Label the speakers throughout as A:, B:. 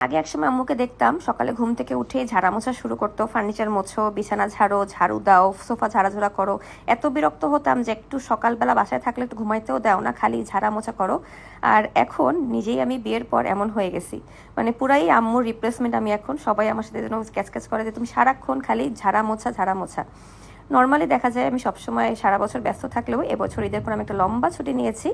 A: আগে একসময় আম্মুকে দেখতাম, সকালে ঘুম থেকে উঠে ঝাড়া মোছা শুরু করতো, ফার্নিচার মোছো, বিছানা ঝাড়ো, ঝাড়ু দাও, সোফা ঝাড়াঝোড়া করো। এত বিরক্ত হতাম যে একটু সকালবেলা বাসায় থাকলে একটু ঘুমাইতেও দাও না, খালি ঝাড়া মোছা করো। আর এখন নিজেই আমি বিয়ের পর এমন হয়ে গেছি। মানে পুরাই আম্মুর রিপ্লেসমেন্ট আমি এখন। সবাই আমার সাথে যেন ক্যাচ ক্যাচ করে যে, তুমি সারাক্ষণ খালি ঝাড়া মোছা ঝাড়া মোছা। নর্মালি দেখা যায় আমি সবসময় সারা বছর ব্যস্ত থাকলেও এবছর ঈদের পর আমি একটা লম্বা ছুটি নিয়েছি।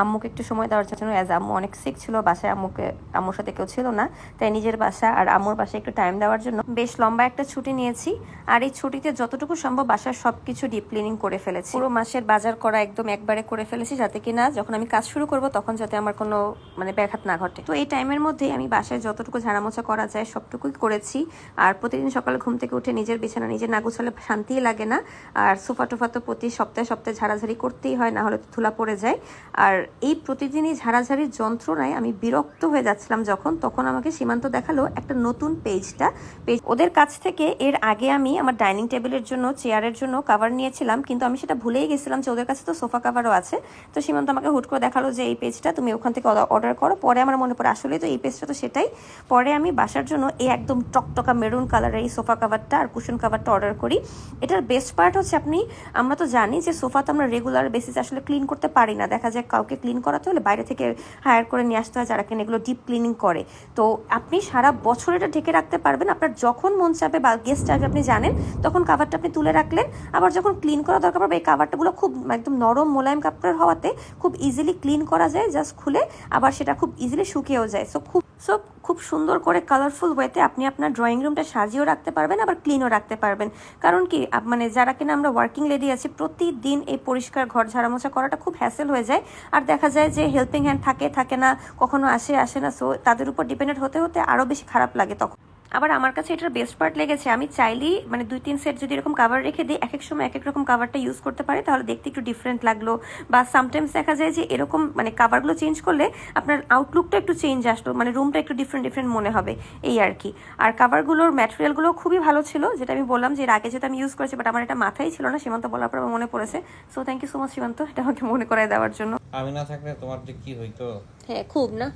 A: আম্মুকে একটু সময় দেওয়ার জন্য অ্যাজ আম্মু অনেক সিক ছিল, বাসায় আম্মুকে, আম্মুর সাথে কেউ ছিল না। তাই নিজের বাসা আর আম্মুর বাসায় একটু টাইম দেওয়ার জন্য বেশ লম্বা একটা ছুটি নিয়েছি। আর এই ছুটিতে যতটুকু সম্ভব বাসার সবকিছু ডিপ ক্লিনিং করে ফেলেছি। পুরো মাসের বাজার করা একদম একবারে করে ফেলেছি যাতে কিনা যখন আমি কাজ শুরু করব তখন যাতে আমার কোনো মানে ব্যাঘাত না ঘটে। তো এই টাইমের মধ্যেই আমি বাসায় যতটুকু ঝাড়ামোছা করা যায় সবটুকুই করেছি। আর প্রতিদিন সকালে ঘুম থেকে উঠে নিজের বিছানা নিজে না গুছালে শান্তিই লাগে না। আর সোফা টোফা তো প্রতি সপ্তাহে সপ্তাহে ঝাড়াঝাড়ি করতেই হয়, না হলে তো ধুলা পড়ে যায়। আর এই প্রতিদিনই ঝাড়াঝাড়ির যন্ত্রণায় আমি বিরক্ত হয়ে যাচ্ছিলাম যখন, তখন আমাকে সীমান্ত দেখাল একটা নতুন পেজটা। পেজ ওদের কাছ থেকে এর আগে আমি আমার ডাইনিং টেবিলের জন্য, চেয়ারের জন্য কাভার নিয়েছিলাম, কিন্তু আমি সেটা ভুলেই গেছিলাম যে ওদের কাছে তো সোফা কাভারও আছে। তো সীমান্ত আমাকে হুট করে দেখাল যে এই পেজটা তুমি ওখান থেকে অর্ডার করো। পরে আমার মনে পড়ে আসলে তো এই পেজটা তো সেটাই। পরে আমি বাসার জন্য এই একদম টকটকা মেরুন কালারের এই সোফা কাভারটা আর কুশন কাভারটা অর্ডার করি। এটার বেস্ট পার্ট হচ্ছে আপনি, আমরা তো জানি যে সোফা তো আমরা রেগুলার বেসিস আসলে ক্লিন করতে পারি না। দেখা যায় কাউকে ক্লিন করাতে হলে বাইরে থেকে হায়ার করে নিয়ে আসতে হয় যারা কিনা এগুলো ডিপ ক্লিনিং করে। তো আপনি সারা বছর এটা ঢেকে রাখতে পারবেন। আপনার যখন মন চাবে বা গেস্ট আসবে, আপনি জানেন, তখন কাভারটা আপনি তুলে রাখলেন। আবার যখন ক্লিন করা দরকার পড়বে, এই কাভারটাগুলো খুব একদম নরম মোলায়েম কাপড়ের হওয়াতে খুব ইজিলি ক্লিন করা যায় জাস্ট খুলে আবার সেটা খুব ইজিলি শুকিয়েও যায়। সো খুব সো খুব সুন্দর করে কালারফুল ওয়েতে আপনি আপনার ড্রয়িং রুমটা সাজিয়েও রাখতে পারবেন, আবার ক্লিনও রাখতে পারবেন। কারণ কি মানে যারা কিনা আমরা ওয়ার্কিং লেডি আছি, প্রতিদিন এই পরিষ্কার ঘর ঝাড়ামোছা করাটা খুব হ্যাসেল হয়ে যায়। আর দেখা যায় যে হেল্পিং হ্যান্ড থাকে থাকে না, কখনো আসে আসে না সো তাদের উপর ডিপেন্ডেন্ট হতে হতে আরও বেশি খারাপ লাগে তখন। আবার আমার কাছে এটার বেস্ট পার্ট লেগেছে আমি চাইলেই মানে দুই তিন সেট যদি এরকম কাভার রেখে দিই এক এক সময় এক এক রকম কাভারটা ইউজ করতে পারে তাহলে দেখতে একটু ডিফারেন্ট লাগল। বা সামটাইমস দেখা যায় যে এরকম মানে কাভারগুলো চেঞ্জ করলে আপনার আউটলুকটা একটু চেঞ্জ আসলো মানে রুমটা একটু ডিফারেন্ট ডিফারেন্ট মনে হবে এই আর কি। আর কাভারগুলোর ম্যাটেরিয়ালগুলো খুবই ভালো ছিল যেটা আমি বললাম যে এর আগে যেটা আমি ইউজ করেছি বাট আমার এটা মাথায় ছিল না সীমান্ত বলার পর আমার মনে পড়েছে। So thank you so much Simanta এটা আমাকে মনে করায় দেওয়ার জন্য।
B: আমি না থাকলে তোমার যে কি হইতো?
A: হ্যাঁ খুব না?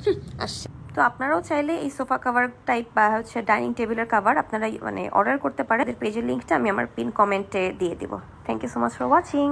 A: আসছে। তো আপনারাও চাইলে এই সোফা কাভার টাইপ বা হচ্ছে ডাইনিং টেবিলের কাভার আপনারা মানে অর্ডার করতে পারেন। পেজের লিঙ্কটা আমি আমার পিন কমেন্টে দিয়ে দিব। Thank you so much for watching